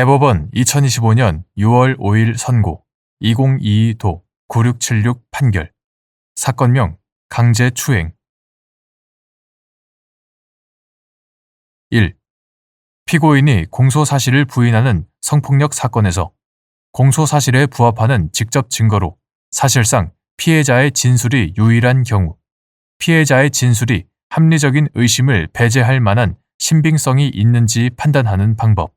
대법원 2025년 6월 5일 선고 2022도 9676 판결 사건명 강제 추행 1. 피고인이 공소 사실을 부인하는 성폭력 사건에서 공소 사실에 부합하는 직접 증거로 사실상 피해자의 진술이 유일한 경우 피해자의 진술이 합리적인 의심을 배제할 만한 신빙성이 있는지 판단하는 방법.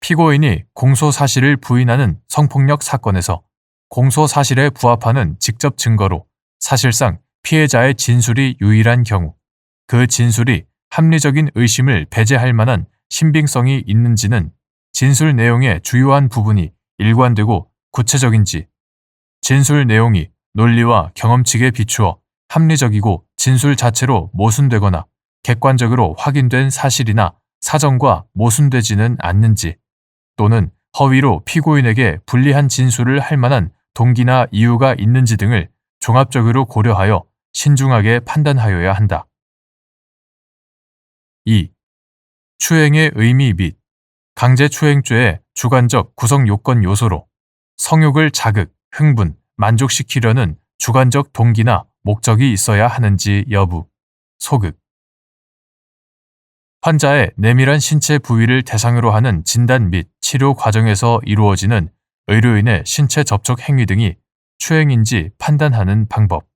피고인이 공소 사실을 부인하는 성폭력 사건에서 공소 사실에 부합하는 직접 증거로 사실상 피해자의 진술이 유일한 경우 그 진술이 합리적인 의심을 배제할 만한 신빙성이 있는지는 진술 내용의 주요한 부분이 일관되고 구체적인지 진술 내용이 논리와 경험칙에 비추어 합리적이고 진술 자체로 모순되거나 객관적으로 확인된 사실이나 사정과 모순되지는 않는지 또는 허위로 피고인에게 불리한 진술을 할 만한 동기나 이유가 있는지 등을 종합적으로 고려하여 신중하게 판단하여야 한다. 2. 추행의 의미 및 강제추행죄의 주관적 구성 요건 요소로 성욕을 자극, 흥분, 만족시키려는 주관적 동기나 목적이 있어야 하는지 여부, 소극. 환자의 내밀한 신체 부위를 대상으로 하는 진단 및 치료 과정에서 이루어지는 의료인의 신체 접촉 행위 등이 추행인지 판단하는 방법.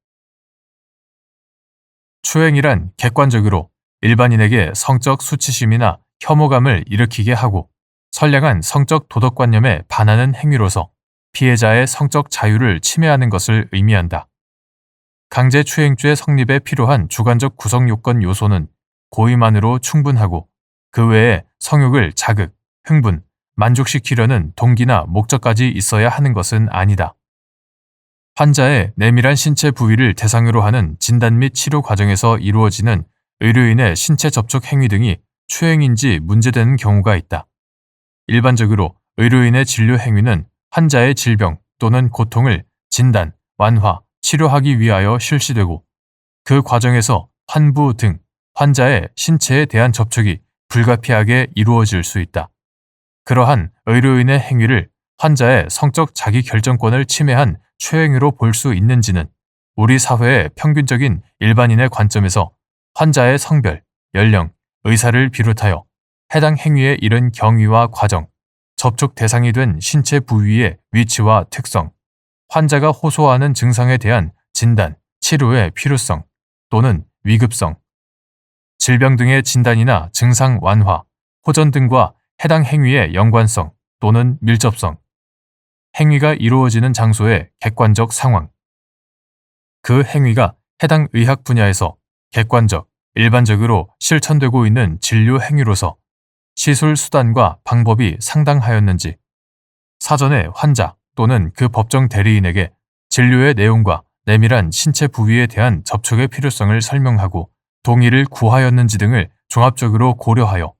추행이란 객관적으로 일반인에게 성적 수치심이나 혐오감을 일으키게 하고 선량한 성적 도덕관념에 반하는 행위로서 피해자의 성적 자유를 침해하는 것을 의미한다. 강제 추행죄 성립에 필요한 주관적 구성 요건 요소는 고의만으로 충분하고 그 외에 성욕을 자극, 흥분, 만족시키려는 동기나 목적까지 있어야 하는 것은 아니다. 환자의 내밀한 신체 부위를 대상으로 하는 진단 및 치료 과정에서 이루어지는 의료인의 신체 접촉 행위 등이 추행인지 문제되는 경우가 있다. 일반적으로 의료인의 진료 행위는 환자의 질병 또는 고통을 진단, 완화, 치료하기 위하여 실시되고 그 과정에서 환부 등 환자의 신체에 대한 접촉이 불가피하게 이루어질 수 있다. 그러한 의료인의 행위를 환자의 성적 자기 결정권을 침해한 최행위로 볼 수 있는지는 우리 사회의 평균적인 일반인의 관점에서 환자의 성별, 연령, 의사를 비롯하여 해당 행위에 이른 경위와 과정, 접촉 대상이 된 신체 부위의 위치와 특성, 환자가 호소하는 증상에 대한 진단, 치료의 필요성 또는 위급성, 질병 등의 진단이나 증상 완화, 호전 등과 해당 행위의 연관성 또는 밀접성, 행위가 이루어지는 장소의 객관적 상황, 그 행위가 해당 의학 분야에서 객관적, 일반적으로 실천되고 있는 진료 행위로서 시술 수단과 방법이 상당하였는지, 사전에 환자 또는 그 법정 대리인에게 진료의 내용과 내밀한 신체 부위에 대한 접촉의 필요성을 설명하고 동의를 구하였는지 등을 종합적으로 고려하여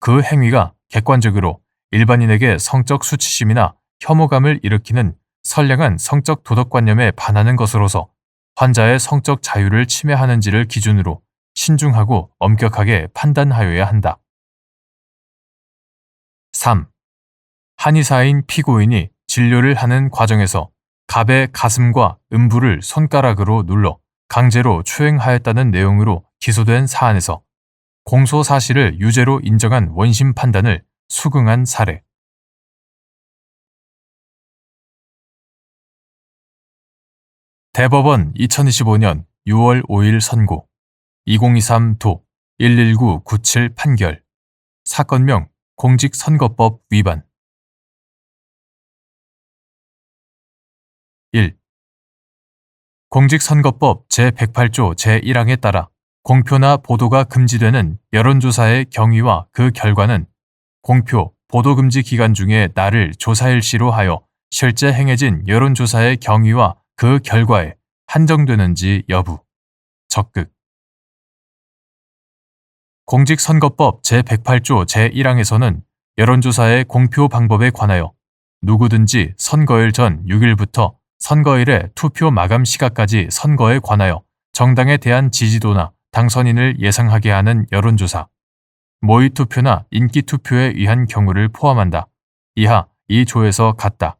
그 행위가 객관적으로 일반인에게 성적 수치심이나 혐오감을 일으키는 선량한 성적 도덕관념에 반하는 것으로서 환자의 성적 자유를 침해하는지를 기준으로 신중하고 엄격하게 판단하여야 한다. 3. 한의사인 피고인이 진료를 하는 과정에서 갑의 가슴과 음부를 손가락으로 눌러 강제로 추행하였다는 내용으로 기소된 사안에서 공소 사실을 유죄로 인정한 원심 판단을 수긍한 사례. 대법원 2025년 6월 5일 선고 2023도 11997 판결 사건명 공직선거법 위반 1. 공직선거법 제108조 제1항에 따라 공표나 보도가 금지되는 여론조사의 경위와 그 결과는 공표, 보도금지 기간 중에 나를 조사일시로 하여 실제 행해진 여론조사의 경위와 그 결과에 한정되는지 여부. 적극. 공직선거법 제108조 제1항에서는 여론조사의 공표 방법에 관하여 누구든지 선거일 전 6일부터 선거일의 투표 마감 시각까지 선거에 관하여 정당에 대한 지지도나 당선인을 예상하게 하는 여론조사, 모의 투표나 인기 투표에 의한 경우를 포함한다. 이하 이 조에서 같다.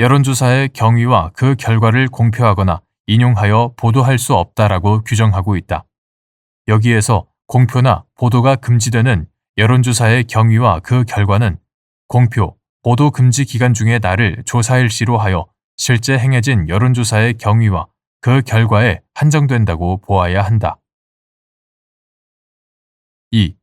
여론조사의 경위와 그 결과를 공표하거나 인용하여 보도할 수 없다라고 규정하고 있다. 여기에서 공표나 보도가 금지되는 여론조사의 경위와 그 결과는 공표, 보도 금지 기간 중의 날을 조사일시로 하여 실제 행해진 여론조사의 경위와 그 결과에 한정된다고 보아야 한다. 2.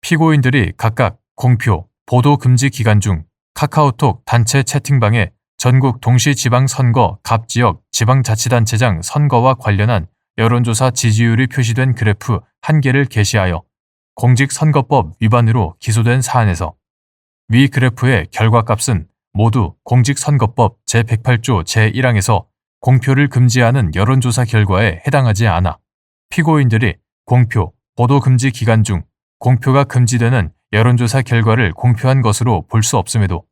피고인들이 각각 공표, 보도 금지 기간 중 카카오톡 단체 채팅방에 전국 동시 지방선거 갑 지역 지방자치단체장 선거와 관련한 여론조사 지지율이 표시된 그래프 한 개를 게시하여 공직선거법 위반으로 기소된 사안에서 위 그래프의 결과값은 모두 공직선거법 제108조 제1항에서 공표를 금지하는 여론조사 결과에 해당하지 않아 피고인들이 공표, 보도 금지 기간 중 공표가 금지되는 여론조사 결과를 공표한 것으로 볼 수 없음에도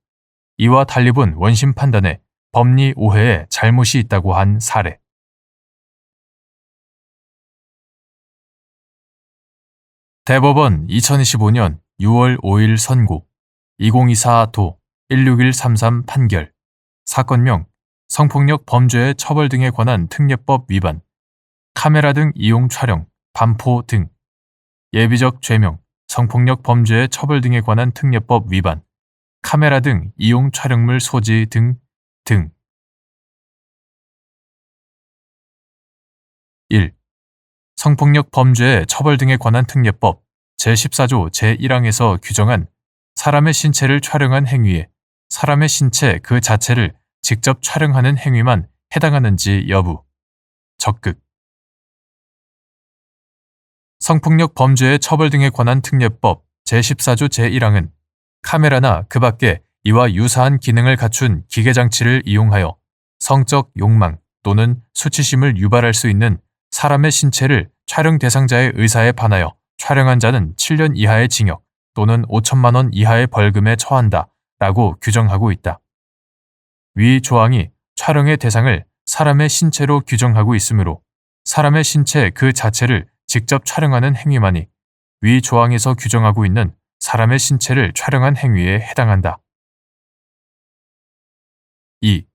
이와 달리 본 원심 판단에 법리 오해에 잘못이 있다고 한 사례. 대법원 2025년 6월 5일 선고 2024도 16133 판결 사건명 성폭력 범죄의 처벌 등에 관한 특례법 위반 카메라 등 이용 촬영, 반포 등 예비적 죄명 성폭력 범죄의 처벌 등에 관한 특례법 위반 카메라 등 이용 촬영물 소지 등 등. 1. 성폭력 범죄의 처벌 등에 관한 특례법 제14조 제1항에서 규정한 사람의 신체를 촬영한 행위에 사람의 신체 그 자체를 직접 촬영하는 행위만 해당하는지 여부. 적극. 성폭력 범죄의 처벌 등에 관한 특례법 제14조 제1항은 카메라나 그 밖에 이와 유사한 기능을 갖춘 기계장치를 이용하여 성적 욕망 또는 수치심을 유발할 수 있는 사람의 신체를 촬영 대상자의 의사에 반하여 촬영한 자는 7년 이하의 징역 또는 5천만 원 이하의 벌금에 처한다 라고 규정하고 있다. 위 조항이 촬영의 대상을 사람의 신체로 규정하고 있으므로 사람의 신체 그 자체를 직접 촬영하는 행위만이 위 조항에서 규정하고 있는 사람의 신체를 촬영한 행위에 해당한다. 2.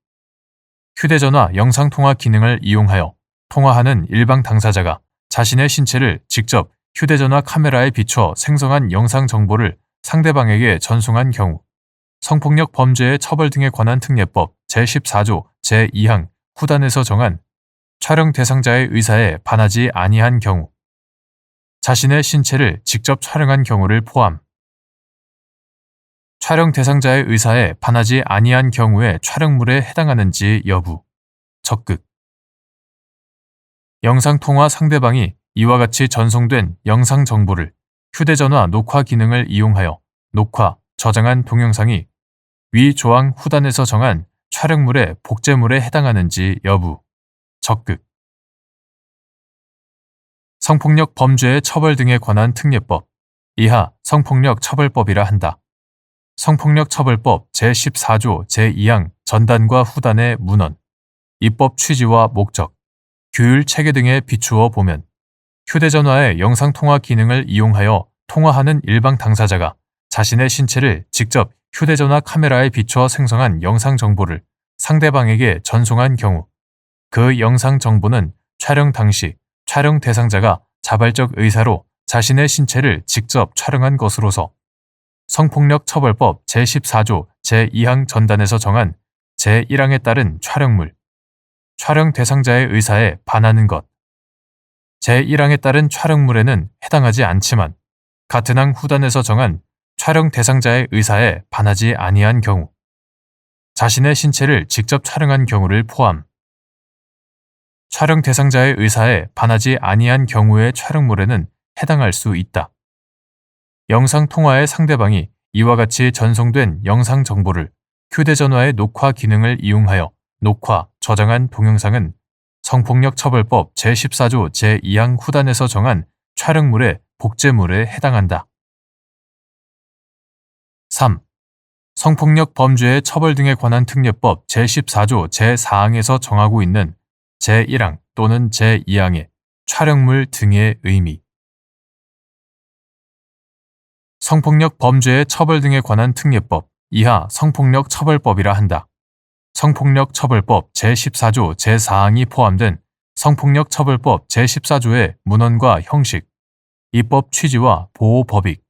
휴대전화 영상통화 기능을 이용하여 통화하는 일방 당사자가 자신의 신체를 직접 휴대전화 카메라에 비춰 생성한 영상 정보를 상대방에게 전송한 경우 성폭력 범죄의 처벌 등에 관한 특례법 제14조 제2항 후단에서 정한 촬영 대상자의 의사에 반하지 아니한 경우 자신의 신체를 직접 촬영한 경우를 포함 촬영 대상자의 의사에 반하지 아니한 경우에 촬영물에 해당하는지 여부, 적극. 영상통화 상대방이 이와 같이 전송된 영상 정보를 휴대전화 녹화 기능을 이용하여 녹화, 저장한 동영상이 위 조항 후단에서 정한 촬영물의 복제물에 해당하는지 여부, 적극. 성폭력 범죄의 처벌 등에 관한 특례법, 이하 성폭력 처벌법이라 한다. 성폭력 처벌법 제14조 제2항 전단과 후단의 문헌, 입법 취지와 목적, 규율 체계 등에 비추어 보면 휴대전화의 영상통화 기능을 이용하여 통화하는 일방 당사자가 자신의 신체를 직접 휴대전화 카메라에 비춰 생성한 영상 정보를 상대방에게 전송한 경우 그 영상 정보는 촬영 당시 촬영 대상자가 자발적 의사로 자신의 신체를 직접 촬영한 것으로서 성폭력 처벌법 제14조 제2항 전단에서 정한 제1항에 따른 촬영물, 촬영 대상자의 의사에 반하는 것. 제1항에 따른 촬영물에는 해당하지 않지만 같은 항 후단에서 정한 촬영 대상자의 의사에 반하지 아니한 경우, 자신의 신체를 직접 촬영한 경우를 포함. 촬영 대상자의 의사에 반하지 아니한 경우의 촬영물에는 해당할 수 있다. 영상 통화의 상대방이 이와 같이 전송된 영상 정보를 휴대전화의 녹화 기능을 이용하여 녹화, 저장한 동영상은 성폭력 처벌법 제14조 제2항 후단에서 정한 촬영물의 복제물에 해당한다. 3. 성폭력 범죄의 처벌 등에 관한 특례법 제14조 제4항에서 정하고 있는 제1항 또는 제2항의 촬영물 등의 의미 성폭력 범죄의 처벌 등에 관한 특례법 이하 성폭력 처벌법이라 한다. 성폭력 처벌법 제14조 제4항이 포함된 성폭력 처벌법 제14조의 문헌과 형식, 입법 취지와 보호 법익,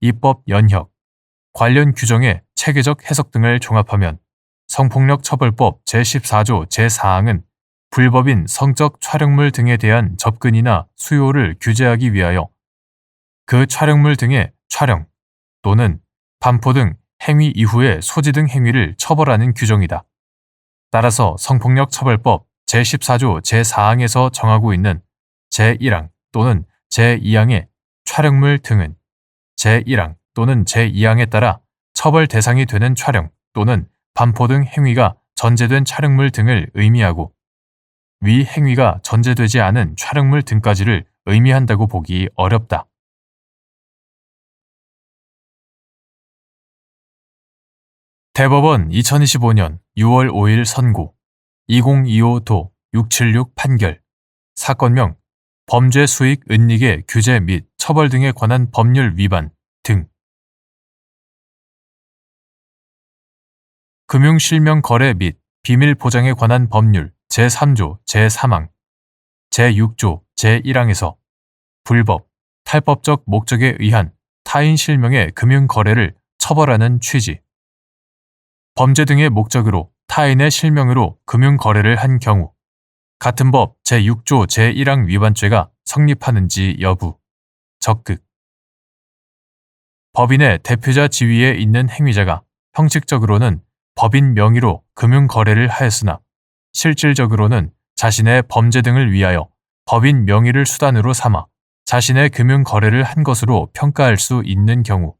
입법 연혁, 관련 규정의 체계적 해석 등을 종합하면 성폭력 처벌법 제14조 제4항은 불법인 성적 촬영물 등에 대한 접근이나 수요를 규제하기 위하여 그 촬영물 등의 촬영 또는 반포 등 행위 이후의 소지 등 행위를 처벌하는 규정이다. 따라서 성폭력 처벌법 제14조 제4항에서 정하고 있는 제1항 또는 제2항의 촬영물 등은 제1항 또는 제2항에 따라 처벌 대상이 되는 촬영 또는 반포 등 행위가 전제된 촬영물 등을 의미하고 위 행위가 전제되지 않은 촬영물 등까지를 의미한다고 보기 어렵다. 대법원 2025년 6월 5일 선고. 2025도 676 판결. 사건명 범죄 수익 은닉의 규제 및 처벌 등에 관한 법률 위반 등. 금융실명 거래 및 비밀 보장에 관한 법률 제3조 제3항 제6조 제1항에서 불법, 탈법적 목적에 의한 타인 실명의 금융 거래를 처벌하는 취지 범죄 등의 목적으로 타인의 실명으로 금융 거래를 한 경우 같은 법 제6조 제1항 위반죄가 성립하는지 여부. 적극. 법인의 대표자 지위에 있는 행위자가 형식적으로는 법인 명의로 금융 거래를 하였으나 실질적으로는 자신의 범죄 등을 위하여 법인 명의를 수단으로 삼아 자신의 금융 거래를 한 것으로 평가할 수 있는 경우.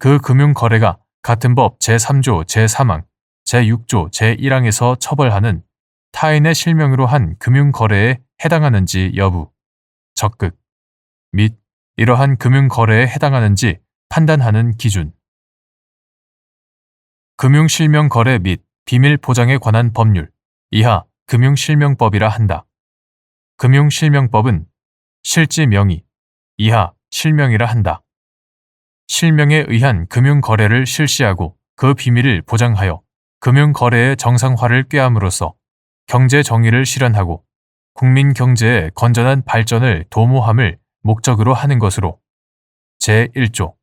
그 금융 거래가 같은 법 제3조 제3항, 제6조 제1항에서 처벌하는 타인의 실명으로 한 금융 거래에 해당하는지 여부, 적극 및 이러한 금융 거래에 해당하는지 판단하는 기준. 금융실명 거래 및 비밀 보장에 관한 법률 이하 금융실명법이라 한다. 금융실명법은 실지 명의 이하 실명이라 한다. 실명에 의한 금융 거래를 실시하고 그 비밀을 보장하여 금융 거래의 정상화를 꾀함으로써 경제 정의를 실현하고 국민 경제의 건전한 발전을 도모함을 목적으로 하는 것으로 제1조.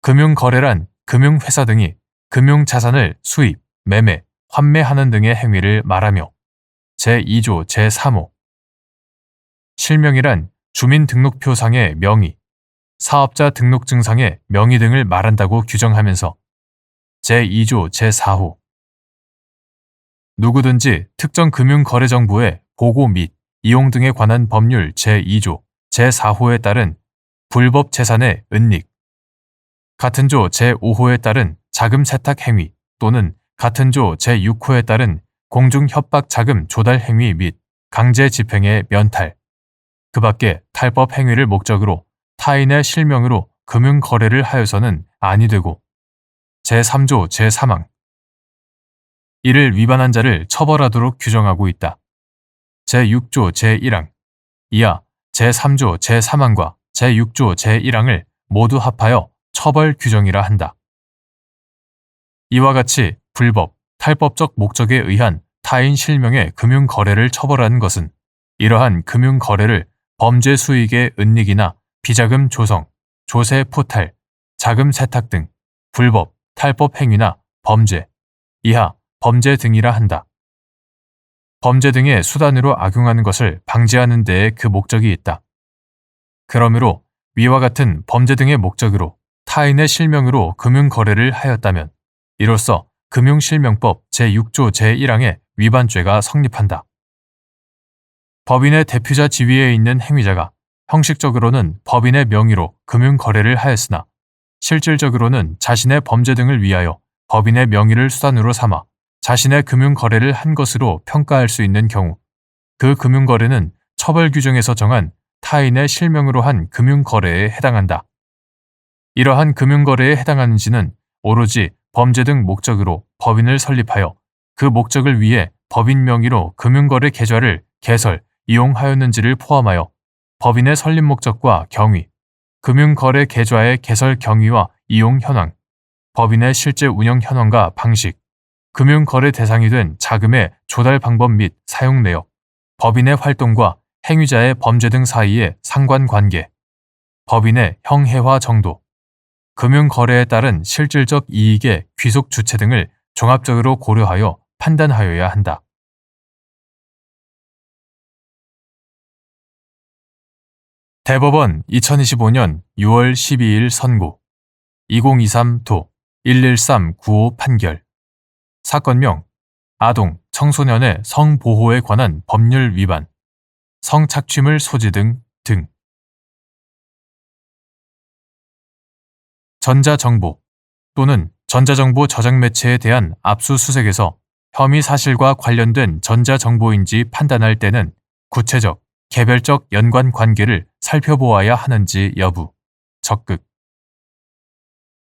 금융 거래란 금융회사 등이 금융 자산을 수입, 매매, 환매하는 등의 행위를 말하며 제2조 제3호. 실명이란 주민등록표상의 명의, 사업자 등록증상의 명의 등을 말한다고 규정하면서 제2조 제4호. 누구든지 특정 금융거래정보의 보고 및 이용 등에 관한 법률 제2조 제4호에 따른 불법 재산의 은닉. 같은 조 제5호에 따른 자금 세탁 행위 또는 같은 조 제6호에 따른 공중 협박 자금 조달 행위 및 강제 집행의 면탈. 그 밖에 탈법 행위를 목적으로 타인의 실명으로 금융 거래를 하여서는 아니 되고 제3조 제3항 이를 위반한 자를 처벌하도록 규정하고 있다. 제6조 제1항 이하 제3조 제3항과 제6조 제1항을 모두 합하여 처벌 규정이라 한다. 이와 같이 불법, 탈법적 목적에 의한 타인 실명의 금융 거래를 처벌하는 것은 이러한 금융 거래를 범죄 수익의 은닉이나 비자금 조성, 조세 포탈, 자금 세탁 등 불법, 탈법 행위나 범죄, 이하 범죄 등이라 한다. 범죄 등의 수단으로 악용하는 것을 방지하는 데에 그 목적이 있다. 그러므로 위와 같은 범죄 등의 목적으로 타인의 실명으로 금융 거래를 하였다면 이로써 금융실명법 제6조 제1항의 위반죄가 성립한다. 법인의 대표자 지위에 있는 행위자가 형식적으로는 법인의 명의로 금융 거래를 하였으나 실질적으로는 자신의 범죄 등을 위하여 법인의 명의를 수단으로 삼아 자신의 금융 거래를 한 것으로 평가할 수 있는 경우 그 금융 거래는 처벌 규정에서 정한 타인의 실명으로 한 금융 거래에 해당한다. 이러한 금융 거래에 해당하는지는 오로지 범죄 등 목적으로 법인을 설립하여 그 목적을 위해 법인 명의로 금융 거래 계좌를 개설, 이용하였는지를 포함하여 법인의 설립 목적과 경위, 금융거래 계좌의 개설 경위와 이용 현황, 법인의 실제 운영 현황과 방식, 금융거래 대상이 된 자금의 조달 방법 및 사용 내역, 법인의 활동과 행위자의 범죄 등 사이의 상관관계, 법인의 형해화 정도, 금융거래에 따른 실질적 이익의 귀속 주체 등을 종합적으로 고려하여 판단하여야 한다. 대법원 2025년 6월 12일 선고. 2023도 11395 판결. 사건명 아동, 청소년의 성보호에 관한 법률 위반. 성착취물 소지 등 등. 전자정보 또는 전자정보 저장 매체에 대한 압수수색에서 혐의 사실과 관련된 전자정보인지 판단할 때는 구체적, 개별적 연관 관계를 살펴보아야 하는지 여부, 적극.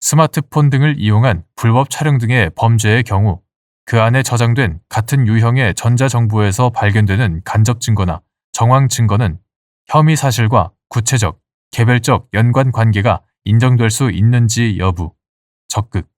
스마트폰 등을 이용한 불법 촬영 등의 범죄의 경우 그 안에 저장된 같은 유형의 전자정보에서 발견되는 간접 증거나 정황 증거는 혐의 사실과 구체적, 개별적 연관 관계가 인정될 수 있는지 여부, 적극.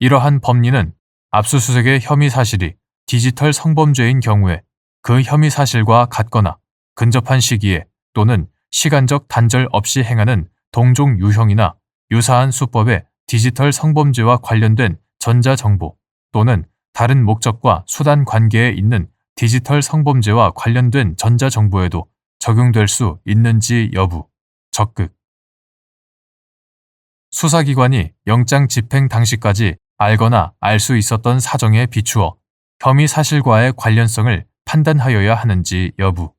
이러한 법리는 압수수색의 혐의 사실이 디지털 성범죄인 경우에 그 혐의 사실과 같거나 근접한 시기에 또는 시간적 단절 없이 행하는 동종 유형이나 유사한 수법의 디지털 성범죄와 관련된 전자정보 또는 다른 목적과 수단 관계에 있는 디지털 성범죄와 관련된 전자정보에도 적용될 수 있는지 여부, 적극. 수사기관이 영장 집행 당시까지 알거나 알 수 있었던 사정에 비추어 혐의 사실과의 관련성을 판단하여야 하는지 여부,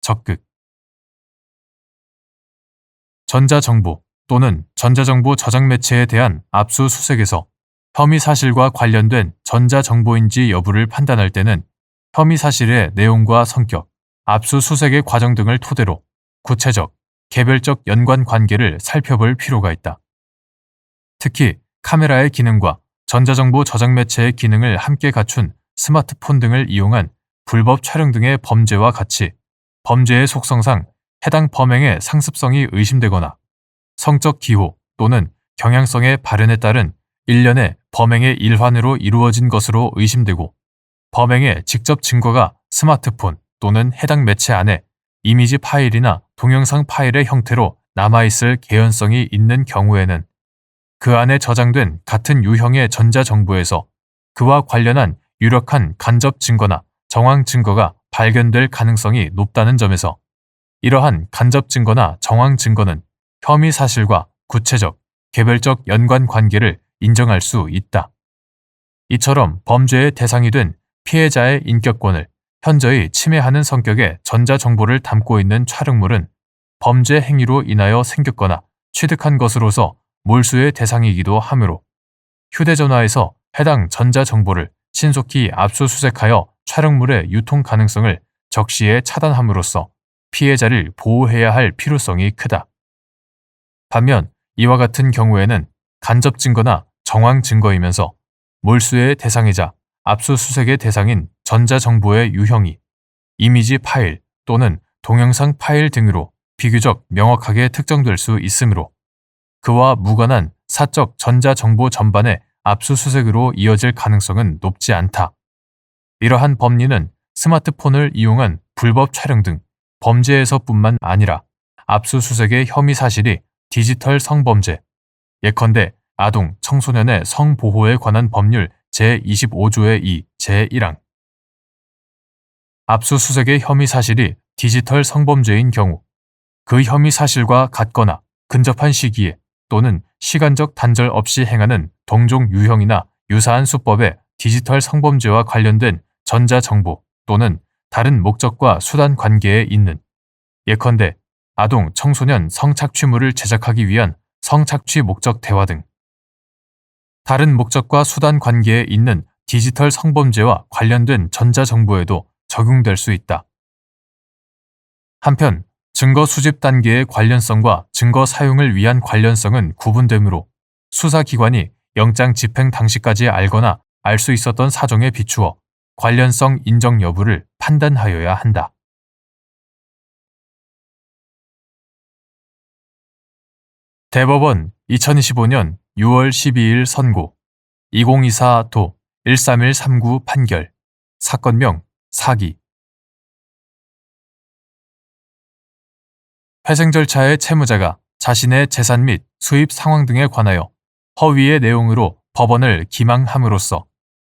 적극. 전자정보 또는 전자정보 저장 매체에 대한 압수수색에서 혐의 사실과 관련된 전자정보인지 여부를 판단할 때는 혐의 사실의 내용과 성격, 압수수색의 과정 등을 토대로 구체적, 개별적 연관 관계를 살펴볼 필요가 있다. 특히 카메라의 기능과 전자정보 저장 매체의 기능을 함께 갖춘 스마트폰 등을 이용한 불법 촬영 등의 범죄와 같이 범죄의 속성상 해당 범행의 상습성이 의심되거나 성적 기호 또는 경향성의 발현에 따른 일련의 범행의 일환으로 이루어진 것으로 의심되고 범행의 직접 증거가 스마트폰 또는 해당 매체 안에 이미지 파일이나 동영상 파일의 형태로 남아있을 개연성이 있는 경우에는 그 안에 저장된 같은 유형의 전자정보에서 그와 관련한 유력한 간접 증거나 정황 증거가 발견될 가능성이 높다는 점에서 이러한 간접 증거나 정황 증거는 혐의 사실과 구체적, 개별적 연관 관계를 인정할 수 있다. 이처럼 범죄의 대상이 된 피해자의 인격권을 현저히 침해하는 성격의 전자정보를 담고 있는 촬영물은 범죄 행위로 인하여 생겼거나 취득한 것으로서 몰수의 대상이기도 하므로 휴대전화에서 해당 전자정보를 신속히 압수수색하여 촬영물의 유통 가능성을 적시에 차단함으로써 피해자를 보호해야 할 필요성이 크다. 반면 이와 같은 경우에는 간접 증거나 정황 증거이면서 몰수의 대상이자 압수수색의 대상인 전자정보의 유형이 이미지 파일 또는 동영상 파일 등으로 비교적 명확하게 특정될 수 있으므로 그와 무관한 사적 전자정보 전반의 압수수색으로 이어질 가능성은 높지 않다. 이러한 법리는 스마트폰을 이용한 불법 촬영 등 범죄에서뿐만 아니라 압수수색의 혐의 사실이 디지털 성범죄, 예컨대 아동, 청소년의 성보호에 관한 법률 제25조의 2, 제1항. 압수수색의 혐의 사실이 디지털 성범죄인 경우 그 혐의 사실과 같거나 근접한 시기에 또는 시간적 단절 없이 행하는 동종 유형이나 유사한 수법의 디지털 성범죄와 관련된 전자정보 또는 다른 목적과 수단 관계에 있는 예컨대 아동, 청소년 성착취물을 제작하기 위한 성착취 목적 대화 등 다른 목적과 수단 관계에 있는 디지털 성범죄와 관련된 전자정보에도 적용될 수 있다. 한편 증거 수집 단계의 관련성과 증거 사용을 위한 관련성은 구분되므로 수사기관이 영장 집행 당시까지 알거나 알 수 있었던 사정에 비추어 관련성 인정 여부를 판단하여야 한다. 대법원 2025년 6월 12일 선고. 2024도 13139 판결. 사건명 사기. 회생 절차의 채무자가 자신의 재산 및 수입 상황 등에 관하여 허위의 내용으로 법원을 기망함으로써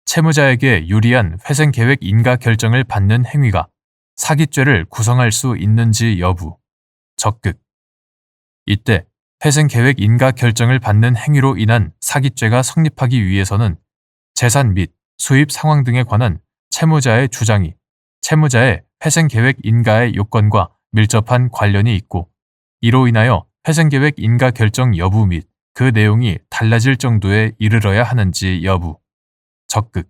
채무자에게 유리한 회생 계획 인가 결정을 받는 행위가 사기죄를 구성할 수 있는지 여부. 적극. 이때 회생 계획 인가 결정을 받는 행위로 인한 사기죄가 성립하기 위해서는 재산 및 수입 상황 등에 관한 채무자의 주장이 채무자의 회생 계획 인가의 요건과 밀접한 관련이 있고 이로 인하여 회생 계획 인가 결정 여부 및 그 내용이 달라질 정도에 이르러야 하는지 여부 적극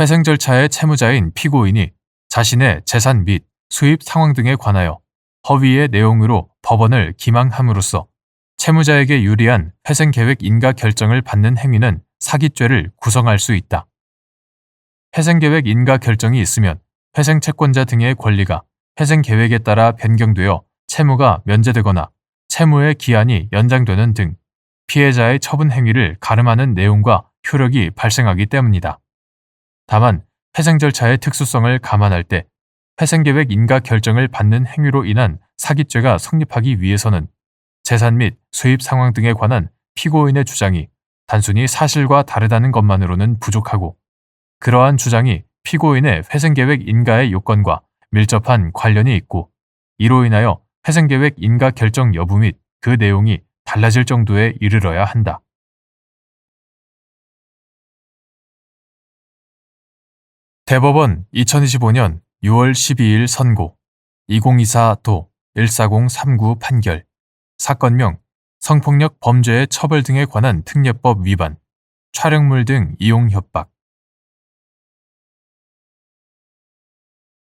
회생 절차의 채무자인 피고인이 자신의 재산 및 수입 상황 등에 관하여 허위의 내용으로 법원을 기망함으로써 채무자에게 유리한 회생 계획 인가 결정을 받는 행위는 사기죄를 구성할 수 있다. 회생 계획 인가 결정이 있으면 회생 채권자 등의 권리가 회생 계획에 따라 변경되어 채무가 면제되거나 채무의 기한이 연장되는 등 피해자의 처분 행위를 가름하는 내용과 효력이 발생하기 때문이다. 다만 회생 절차의 특수성을 감안할 때 회생계획 인가 결정을 받는 행위로 인한 사기죄가 성립하기 위해서는 재산 및 수입 상황 등에 관한 피고인의 주장이 단순히 사실과 다르다는 것만으로는 부족하고 그러한 주장이 피고인의 회생계획 인가의 요건과 밀접한 관련이 있고 이로 인하여 회생계획 인가 결정 여부 및 그 내용이 달라질 정도에 이르러야 한다. 대법원 2025년 6월 12일 선고. 2024도 14039 판결. 사건명 성폭력 범죄의 처벌 등에 관한 특례법 위반. 촬영물 등 이용 협박.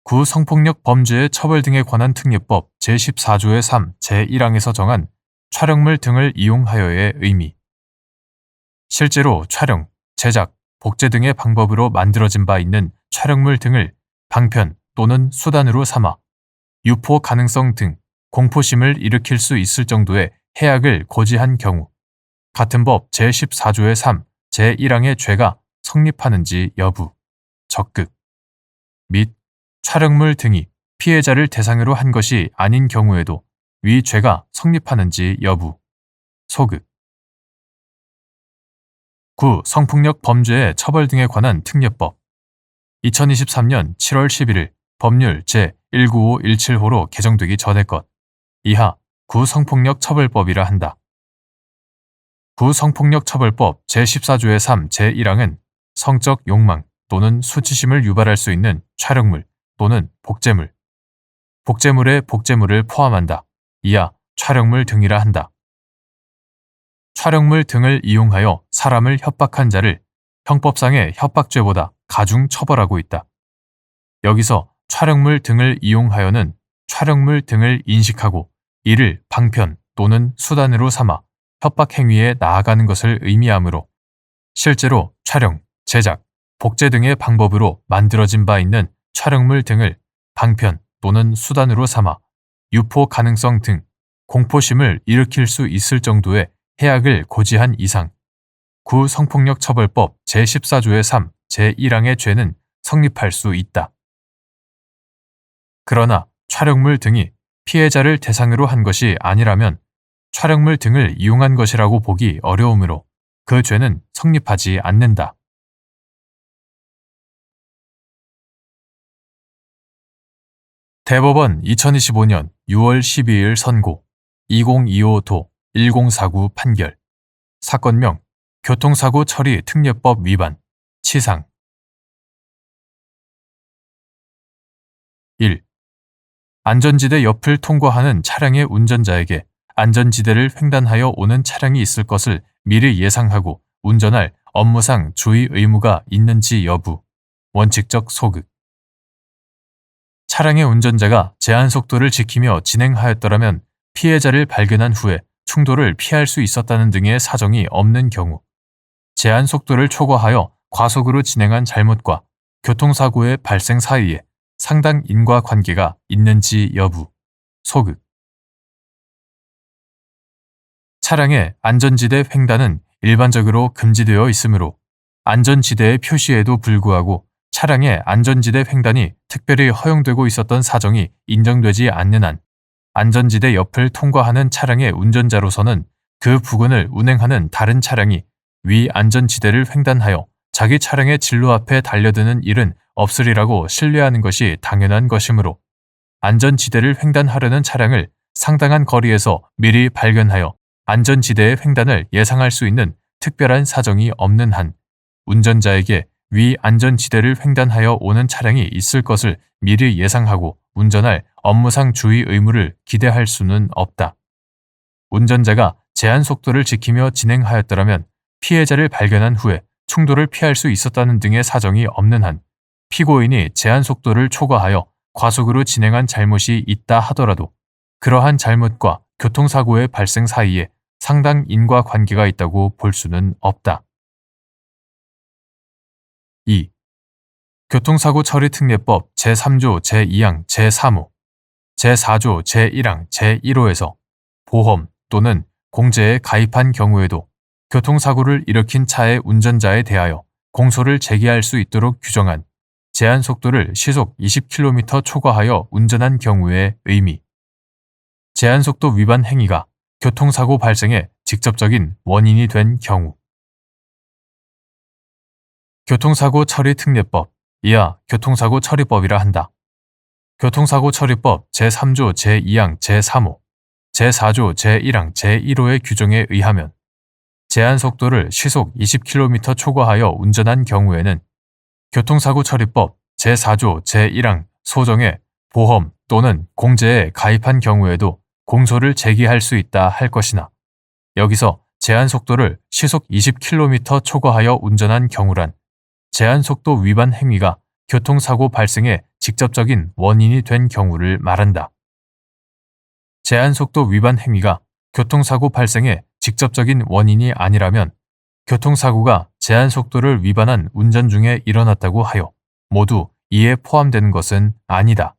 구 성폭력 범죄의 처벌 등에 관한 특례법 제14조의 3 제1항에서 정한 촬영물 등을 이용하여의 의미. 실제로 촬영, 제작, 복제 등의 방법으로 만들어진 바 있는 촬영물 등을 방편, 또는 수단으로 삼아 유포 가능성 등 공포심을 일으킬 수 있을 정도의 해악을 고지한 경우 같은 법 제14조의 3, 제1항의 죄가 성립하는지 여부, 적극 및 촬영물 등이 피해자를 대상으로 한 것이 아닌 경우에도 위 죄가 성립하는지 여부, 소극 9. 성폭력 범죄의 처벌 등에 관한 특례법 2023년 7월 11일 법률 제19517호로 개정되기 전의 것. 이하 구성폭력 처벌법이라 한다. 구성폭력 처벌법 제14조의 3 제1항은 성적 욕망 또는 수치심을 유발할 수 있는 촬영물 또는 복제물, 복제물의 복제물을 포함한다. 이하 촬영물 등이라 한다. 촬영물 등을 이용하여 사람을 협박한 자를 형법상의 협박죄보다 가중 처벌하고 있다. 여기서 촬영물 등을 이용하여는 촬영물 등을 인식하고 이를 방편 또는 수단으로 삼아 협박 행위에 나아가는 것을 의미하므로 실제로 촬영, 제작, 복제 등의 방법으로 만들어진 바 있는 촬영물 등을 방편 또는 수단으로 삼아 유포 가능성 등 공포심을 일으킬 수 있을 정도의 해악을 고지한 이상 구 성폭력 처벌법 제14조의 3 제1항의 죄는 성립할 수 있다. 그러나 촬영물 등이 피해자를 대상으로 한 것이 아니라면 촬영물 등을 이용한 것이라고 보기 어려우므로 그 죄는 성립하지 않는다. 대법원 2025년 6월 12일 선고 2025도 1049 판결 사건명 교통사고 처리 특례법 위반 치상 1. 안전지대 옆을 통과하는 차량의 운전자에게 안전지대를 횡단하여 오는 차량이 있을 것을 미리 예상하고 운전할 업무상 주의 의무가 있는지 여부, 원칙적 소극. 차량의 운전자가 제한 속도를 지키며 진행하였더라면 피해자를 발견한 후에 충돌을 피할 수 있었다는 등의 사정이 없는 경우, 제한 속도를 초과하여 과속으로 진행한 잘못과 교통사고의 발생 사이에 상당 인과관계가 있는지 여부, 소극. 차량의 안전지대 횡단은 일반적으로 금지되어 있으므로 안전지대의 표시에도 불구하고 차량의 안전지대 횡단이 특별히 허용되고 있었던 사정이 인정되지 않는 한 안전지대 옆을 통과하는 차량의 운전자로서는 그 부근을 운행하는 다른 차량이 위 안전지대를 횡단하여 자기 차량의 진로 앞에 달려드는 일은 없으리라고 신뢰하는 것이 당연한 것이므로 안전지대를 횡단하려는 차량을 상당한 거리에서 미리 발견하여 안전지대의 횡단을 예상할 수 있는 특별한 사정이 없는 한 운전자에게 위 안전지대를 횡단하여 오는 차량이 있을 것을 미리 예상하고 운전할 업무상 주의 의무를 기대할 수는 없다. 운전자가 제한 속도를 지키며 진행하였더라면 피해자를 발견한 후에 충돌을 피할 수 있었다는 등의 사정이 없는 한 피고인이 제한 속도를 초과하여 과속으로 진행한 잘못이 있다 하더라도 그러한 잘못과 교통사고의 발생 사이에 상당 인과 관계가 있다고 볼 수는 없다. 2. 교통사고 처리 특례법 제3조 제2항 제3호, 제4조 제1항 제1호에서 보험 또는 공제에 가입한 경우에도 교통사고를 일으킨 차의 운전자에 대하여 공소를 제기할 수 있도록 규정한 제한 속도를 시속 20km 초과하여 운전한 경우의 의미. 제한 속도 위반 행위가 교통사고 발생의 직접적인 원인이 된 경우. 교통사고 처리 특례법, 이하 교통사고 처리법이라 한다. 교통사고 처리법 제3조 제2항 제3호, 제4조 제1항 제1호의 규정에 의하면 제한 속도를 시속 20km 초과하여 운전한 경우에는 교통사고 처리법 제4조 제1항 소정의 보험 또는 공제에 가입한 경우에도 공소를 제기할 수 있다 할 것이나 여기서 제한 속도를 시속 20km 초과하여 운전한 경우란 제한 속도 위반 행위가 교통사고 발생의 직접적인 원인이 된 경우를 말한다. 제한 속도 위반 행위가 교통사고 발생의 직접적인 원인이 아니라면 교통사고가 제한 속도를 위반한 운전 중에 일어났다고 하여 모두 이에 포함되는 것은 아니다.